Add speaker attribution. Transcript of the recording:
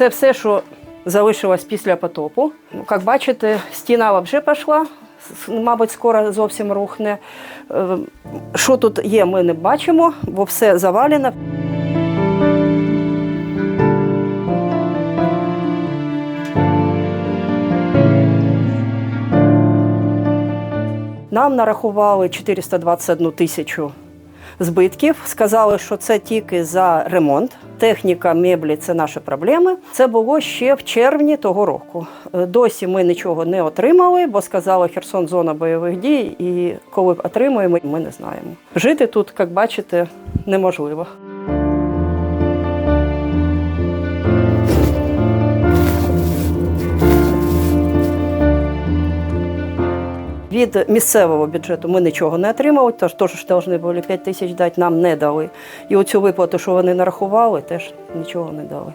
Speaker 1: Це все, що залишилось після потопу. Як бачите, стіна вже пішла, мабуть, скоро зовсім рухне. Е, Що тут є, ми не бачимо, бо все завалено. Нам нарахували 421 тисячу збитків. Сказали, що це тільки за ремонт. Техніка, меблі це наші проблеми. Це було ще в червні того року. Е, Досі ми нічого не отримали, бо сказала Херсон зона бойових дій, і коли отримаємо, ми не знаємо. Жити тут, як бачите, неможливо. Від місцевого бюджету ми нічого не отримали, тож теж повинні були 5 тисяч дати, нам не дали. І оцю виплату, що вони нарахували, теж нічого не дали.